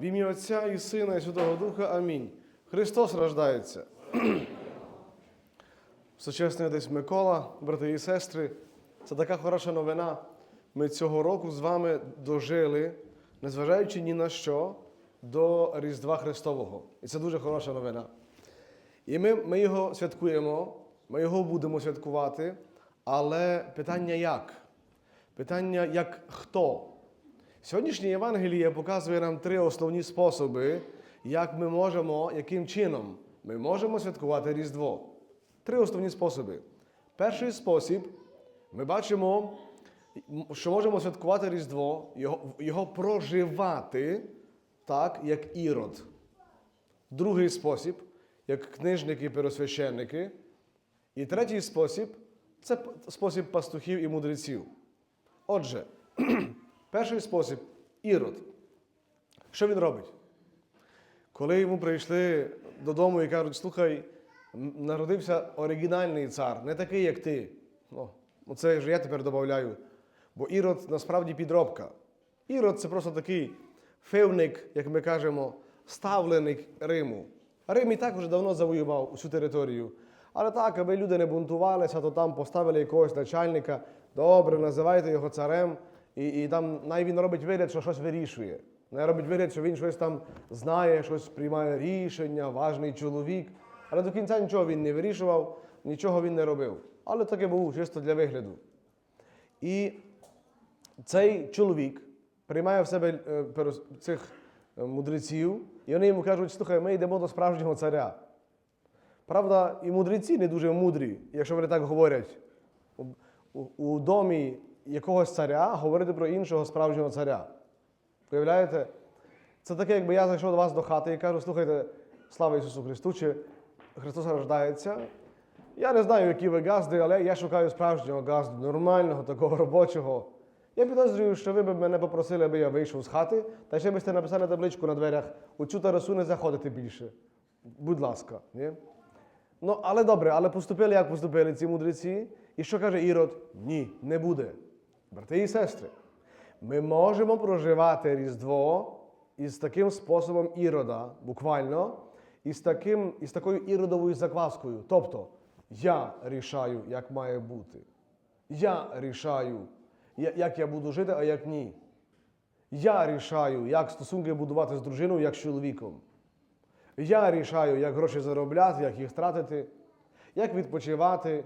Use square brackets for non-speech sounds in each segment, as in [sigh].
В ім'я Отця і Сина, і Святого Духа. Амінь. Христос рождається. [clears throat] Сучасний десь Микола, брати і сестри. Це така хороша новина. Ми цього року з вами дожили, незважаючи ні на що, до Різдва Христового. І це дуже хороша новина. І ми, ми його святкуємо, ми його будемо святкувати, але питання як? Питання як хто? Сьогоднішнє Євангеліє показує нам три основні способи, як ми можемо, яким чином ми можемо святкувати Різдво. Три основні способи. Перший спосіб, ми бачимо, що можемо святкувати Різдво, його, його проживати так, як ірод. Другий спосіб, як книжники і первосвященники. І третій спосіб це спосіб пастухів і мудреців. Отже, [clears throat] перший спосіб ірод. Що він робить? Коли йому прийшли додому і кажуть, слухай, народився оригінальний цар, не такий, як ти. Ну, це вже я тепер додаю. Бо ірод насправді підробка. Ірод це просто такий февник, як ми кажемо, ставленик Риму. Рим і так вже давно завоював усю територію. Але так, аби люди не бунтувалися, то там поставили якогось начальника. Добре, називайте його царем, і, і там най він робить вигляд, що щось вирішує. Не робить вигляд, що він щось там знає, щось приймає рішення, важний чоловік. Але до кінця нічого він не вирішував, нічого він не робив. Але таке був чисто для вигляду. І цей чоловік приймає в себе е, цих е, мудреців, і вони йому кажуть, слухай, ми йдемо до справжнього царя. Правда, і мудреці не дуже мудрі, якщо вони так говорять. У, у домі якогось царя говорити про іншого справжнього царя. Уявляєте? Це таке, якби я зайшов до вас до хати і кажу, слухайте, слава Ісусу Христу, чи Христос рождається. Я не знаю, які ви газди, але я шукаю справжнього газду, нормального, такого робочого. Я підозрюю, що ви б мене попросили, аби я вийшов з хати, та ще б написали табличку на дверях, у цю терасу не заходити більше. Будь ласка. Ні? Ну, але добре, але поступили, як поступили ці мудреці. І що каже Ірод? Ні, не буде. Брати і сестри, ми можемо проживати Різдво із таким способом Ірода, буквально, із, таким, із такою іродовою закваскою. Тобто, я рішаю, як має бути. Я рішаю, як я буду жити, а як ні. Я рішаю, як стосунки будувати з дружиною, як з чоловіком. Я рішаю, як гроші заробляти, як їх тратити, як відпочивати,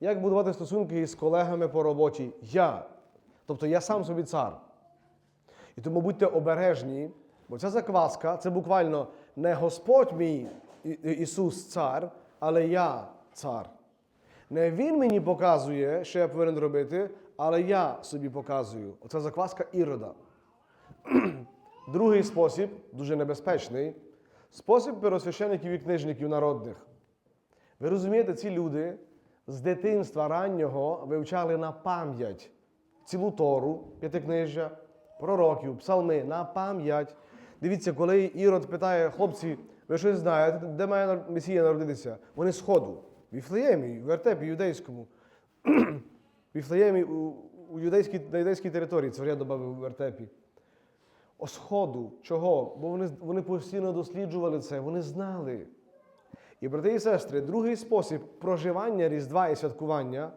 як будувати стосунки із колегами по роботі. Я. Тобто я сам собі цар. І тому будьте обережні, бо ця закваска це буквально не Господь мій Ісус цар, але я цар. Не Він мені показує, що я повинен робити, але я собі показую. Оце закваска ірода. [clears throat] Другий спосіб, дуже небезпечний, спосіб первосвящеників і книжників народних. Ви розумієте, ці люди з дитинства раннього вивчали на пам'ять цілу Тору, п'ятикнижжя, пророків, псалми на пам'ять. Дивіться, коли Ірод питає, хлопці, ви щось знаєте, де має Месія народитися? Вони з ходу. В Іфлеємі, в вертепі юдейському. [clears throat] В Іфлеємі у, у юдейській, на юдейській території, це я додав у вертепі. О сходу. Чого? Бо вони, вони постійно досліджували це, вони знали. І, брати і сестри, другий спосіб проживання Різдва і святкування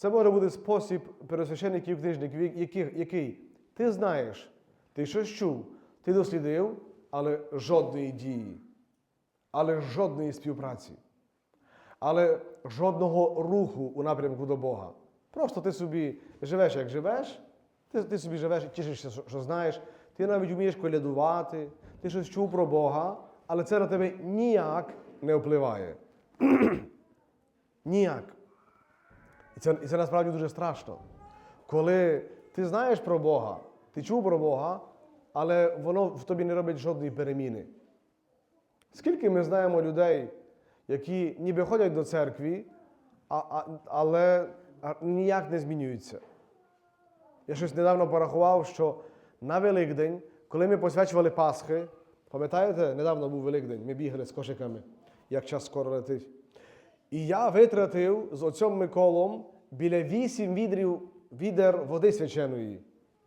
це може бути спосіб пересвящеників книжників, який ти знаєш, ти щось чув, ти дослідив, але жодної дії, але жодної співпраці, але жодного руху у напрямку до Бога. Просто ти собі живеш, як живеш, ти, ти собі живеш і тішишся, що знаєш, ти навіть вмієш колядувати, ти щось чув про Бога, але це на тебе ніяк не впливає. [clears throat] ніяк. І це, і це насправді дуже страшно. Коли ти знаєш про Бога, ти чув про Бога, але воно в тобі не робить жодної переміни. Скільки ми знаємо людей, які ніби ходять до церкви, а, а, але ніяк не змінюються. Я щось недавно порахував, що на Великдень, коли ми посвячували Пасхи, пам'ятаєте, недавно був Великдень, ми бігали з кошиками, як час скоро летить. І я витратив з отцем Миколом біля вісім відрів, відер води свяченої.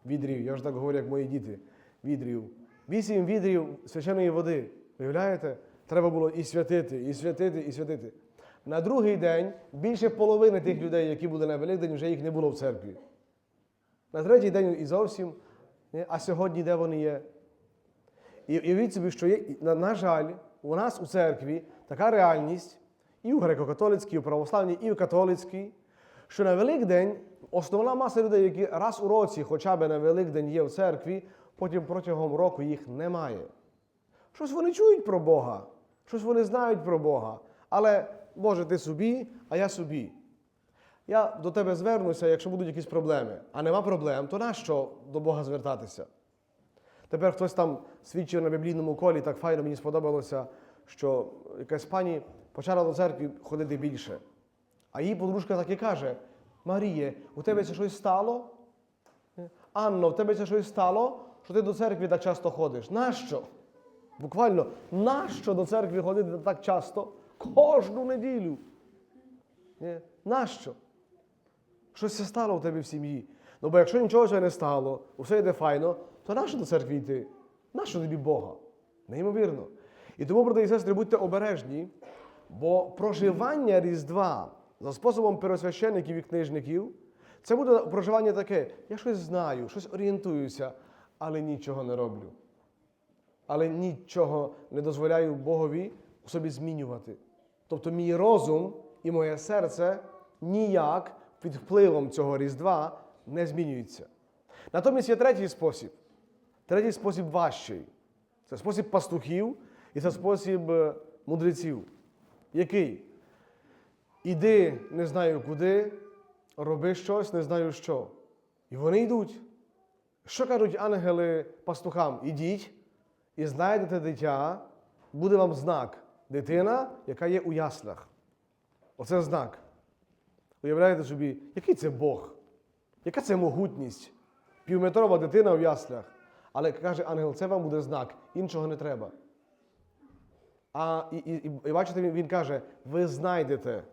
Відрів, я ж так говорю, як мої діти. Відрів. Вісім відрів свяченої води. Виявляєте? Треба було і святити, і святити, і святити. На другий день більше половини тих людей, які були на Великдень, вже їх не було в церкві. На третій день і зовсім, а сьогодні де вони є? І уявіть собі, що є, на, на жаль, у нас у церкві така реальність, і в греко-католицькій, і в православній, і в католицькій, що на Великдень основна маса людей, які раз у році хоча б на Великдень є в церкві, потім протягом року їх немає. Щось вони чують про Бога, щось вони знають про Бога. Але, Боже, ти собі, а я собі. Я до тебе звернуся, якщо будуть якісь проблеми. А нема проблем, то нащо до Бога звертатися? Тепер хтось там свідчив на біблійному колі, так файно мені сподобалося, що якась пані почала до церкви ходити більше. А її подружка так і каже: Маріє, у тебе це щось стало? Анно, в тебе це щось стало, що ти до церкви так часто ходиш. Нащо? Буквально, нащо до церкви ходити так часто? Кожну неділю. Нащо? Щось це стало у тебе в сім'ї. Ну бо якщо нічого ще не стало, усе йде файно, то нащо до церкви йти? Нащо тобі Бога? Неймовірно. І тому, брати і сестри, будьте обережні, бо проживання Різдва за способом первосвященників і книжників, це буде проживання таке: я щось знаю, щось орієнтуюся, але нічого не роблю. Але нічого не дозволяю Богові у собі змінювати. Тобто мій розум і моє серце ніяк під впливом цього Різдва не змінюються. Натомість є третій спосіб. Третій спосіб важчий. Це спосіб пастухів і це спосіб е, мудреців. Який? Іди не знаю куди, роби щось, не знаю що. І вони йдуть. Що кажуть ангели пастухам? Ідіть і знайдете дитя, буде вам знак. Дитина, яка є у яслах. Оце знак. Уявляєте собі, який це Бог? Яка це могутність? Півметрова дитина в яслях. Але каже ангел, це вам буде знак, іншого не треба. А і, і, і, бачите, він, він каже, ви знайдете.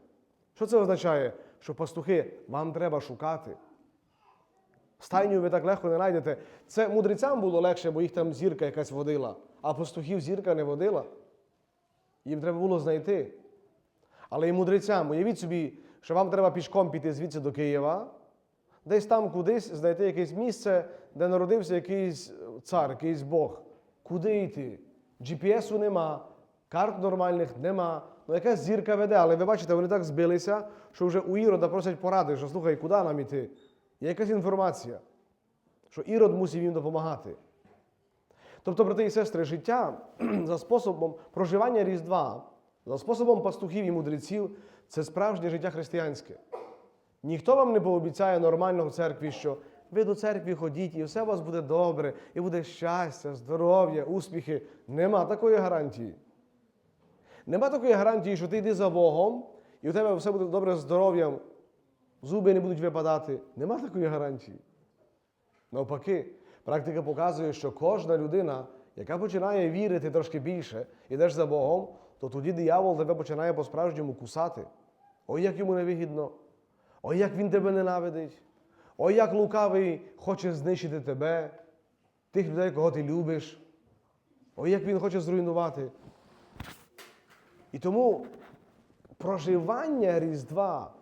Що це означає? Що пастухи вам треба шукати. Стайню ви так легко не знайдете. Це мудрецям було легше, бо їх там зірка якась водила, а пастухів зірка не водила. Їм треба було знайти. Але і мудрецям, уявіть собі, що вам треба пішком піти звідси до Києва, десь там кудись знайти якесь місце, де народився якийсь цар, якийсь Бог. Куди йти? GPS-у нема, карт нормальних нема. Ну, якась зірка веде, але ви бачите, вони так збилися, що вже у Ірода просять поради, що слухай, куди нам іти? Є якась інформація, що Ірод мусив їм допомагати. Тобто, брати і сестри, життя [clears throat] за способом проживання Різдва, за способом пастухів і мудреців це справжнє життя християнське. Ніхто вам не пообіцяє нормально в церкві, що ви до церкви ходіть, і все у вас буде добре, і буде щастя, здоров'я, успіхи. Нема такої гарантії. Нема такої гарантії, що ти йди за Богом, і у тебе все буде добре з здоров'ям, зуби не будуть випадати. Нема такої гарантії. Навпаки, практика показує, що кожна людина, яка починає вірити трошки більше, ідеш за Богом, то тоді диявол тебе починає по-справжньому кусати. Ой, як йому невигідно, ой, як він тебе ненавидить, ой, як лукавий хоче знищити тебе, тих людей, кого ти любиш, ой, як він хоче зруйнувати. І тому проживання Різдва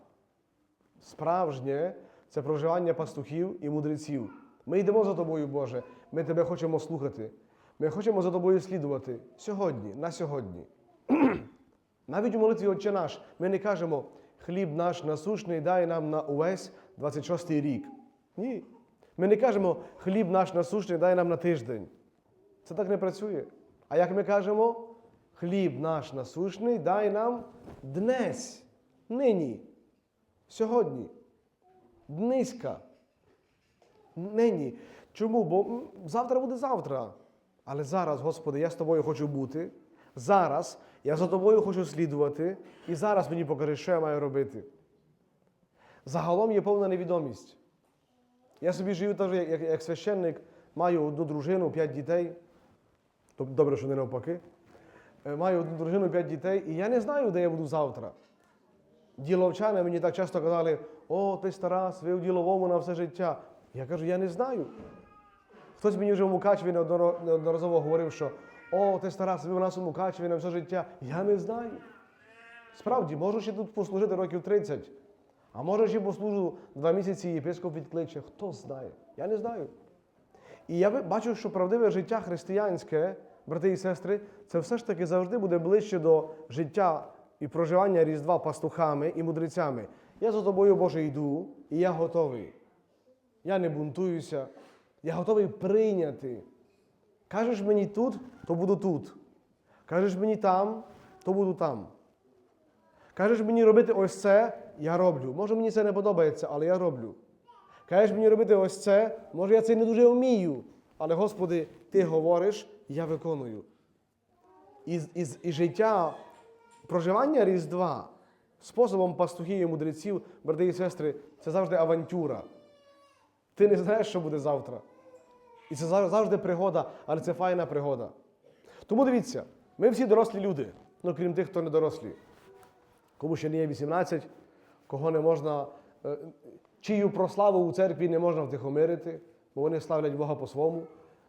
справжнє це проживання пастухів і мудреців. Ми йдемо за тобою, Боже, ми тебе хочемо слухати. Ми хочемо за тобою слідувати сьогодні, на сьогодні. [clears throat] Навіть у молитві Отче наш ми не кажемо хліб наш насущний дай нам на увесь 26-й рік. Ні. Ми не кажемо хліб наш насущний дай нам на тиждень. Це так не працює. А як ми кажемо, хліб наш насущний дай нам днесь, нині, сьогодні, дниська. Нині. Чому? Бо завтра буде завтра. Але зараз, Господи, я з тобою хочу бути. Зараз я за тобою хочу слідувати, і зараз мені покажи, що я маю робити. Загалом є повна невідомість. Я собі живу теж як, як, священник, маю одну дружину, п'ять дітей. Добре, що не навпаки. Е, Маю одну дружину, п'ять дітей, і я не знаю, де я буду завтра. Діловчани мені так часто казали, о, ти Тарас, ви в діловому на все життя. Я кажу, я не знаю. Хтось мені вже в Мукачеві неодноразово говорив, що о, ти Тарас, ви у нас у Мукачеві на все життя. Я не знаю. Справді, можу ще тут послужити років 30, а може ще послужу два місяці єпископ відкличе. Хто знає? Я не знаю. І я бачу, що правдиве життя християнське, брати і сестри, це все ж таки завжди буде ближче до життя і проживання Різдва пастухами і мудрецями. Я за тобою, Боже, йду, і я готовий. Я не бунтуюся, я готовий прийняти. Кажеш мені тут, то буду тут. Кажеш мені там, то буду там. Кажеш мені робити ось це, я роблю. Може мені це не подобається, але я роблю. Кажеш мені робити ось це, може я це не дуже вмію, але Господи, Ти говориш, я виконую. І, і, і життя, проживання Різдва способом пастухів і мудреців, брати і сестри, це завжди авантюра. Ти не знаєш, що буде завтра. І це завжди пригода, але це файна пригода. Тому дивіться, ми всі дорослі люди, ну крім тих, хто не дорослі. Кому ще не є 18, кого не можна, е, чию прославу у церкві не можна втихомирити, бо вони славлять Бога по-своєму.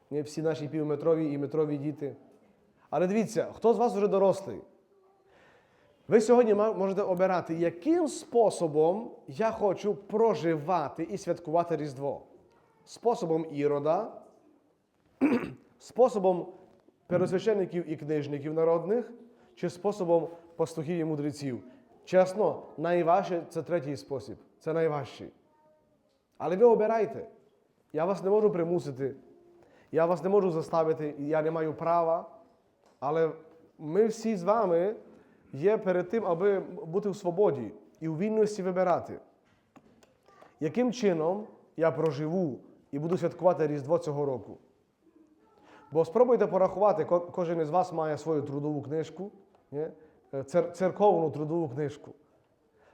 Не всі наші півметрові і метрові діти. Але дивіться, хто з вас вже дорослий? Ви сьогодні можете обирати, яким способом я хочу проживати і святкувати Різдво. Способом Ірода, [clears throat] способом первосвященників і книжників народних, чи способом пастухів і мудреців. Чесно, найважче це третій спосіб. Це найважчий. Але ви обирайте. Я вас не можу примусити, я вас не можу заставити, я не маю права. Але ми всі з вами є перед тим, аби бути в свободі і у вільності вибирати. Яким чином я проживу і буду святкувати Різдво цього року? Бо спробуйте порахувати, кожен із вас має свою трудову книжку? Е, цер- церковну трудову книжку.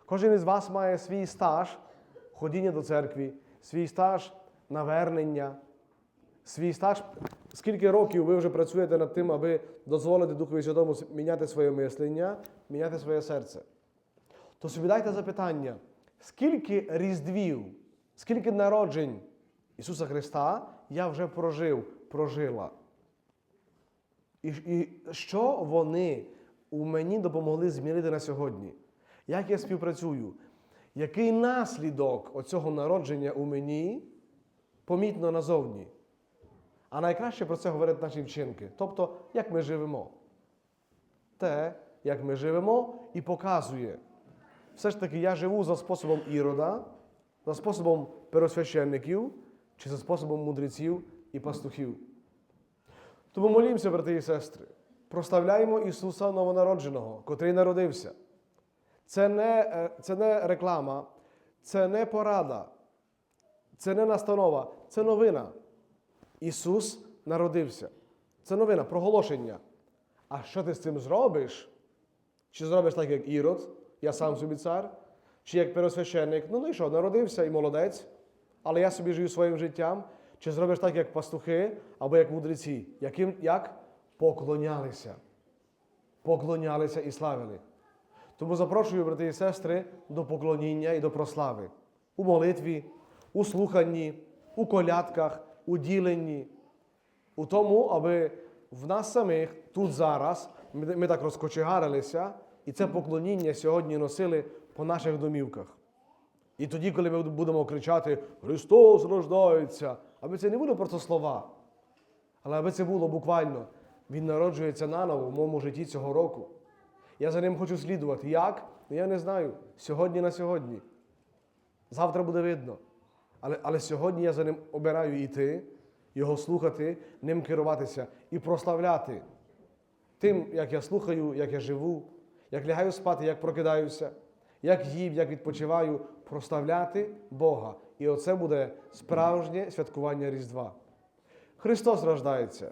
Кожен із вас має свій стаж ходіння до церкви, свій стаж навернення, свій стаж, скільки років ви вже працюєте над тим, аби дозволити Духові Святому міняти своє мислення, міняти своє серце. То собі дайте запитання, скільки різдвів, скільки народжень Ісуса Христа я вже прожив, прожила? І, і що вони у мені допомогли змінити на сьогодні? Як я співпрацюю? Який наслідок оцього народження у мені помітно назовні? А найкраще про це говорять наші вчинки. Тобто, як ми живемо. Те, як ми живемо, і показує. Все ж таки, я живу за способом ірода, за способом первосвященників чи за способом мудреців і пастухів. Тому молімося, брати і сестри, прославляємо Ісуса Новонародженого, котрий народився. Це не, е, це не реклама, це не порада, це не настанова, це новина. Ісус народився. Це новина, проголошення. А що ти з цим зробиш? Чи зробиш так, як Ірод, я сам собі цар, чи як первосвященник, ну ну і що, народився і молодець, але я собі живу своїм життям, чи зробиш так, як пастухи, або як мудреці, яким як поклонялися. Поклонялися і славили. Тому запрошую, брати і сестри, до поклоніння і до прослави у молитві, у слуханні, у колядках, у діленні, у тому, аби в нас самих тут зараз ми, ми так розкочегарилися, і це поклоніння сьогодні носили по наших домівках. І тоді, коли ми будемо кричати Христос рождається, аби це не були просто слова, але аби це було буквально, Він народжується наново в моєму житті цього року. Я за ним хочу слідувати. Як? Я не знаю. Сьогодні на сьогодні. Завтра буде видно. Але, але сьогодні я за ним обираю йти, його слухати, ним керуватися і прославляти тим, як я слухаю, як я живу, як лягаю спати, як прокидаюся, як їм, як відпочиваю, прославляти Бога. І оце буде справжнє святкування Різдва. Христос рождається.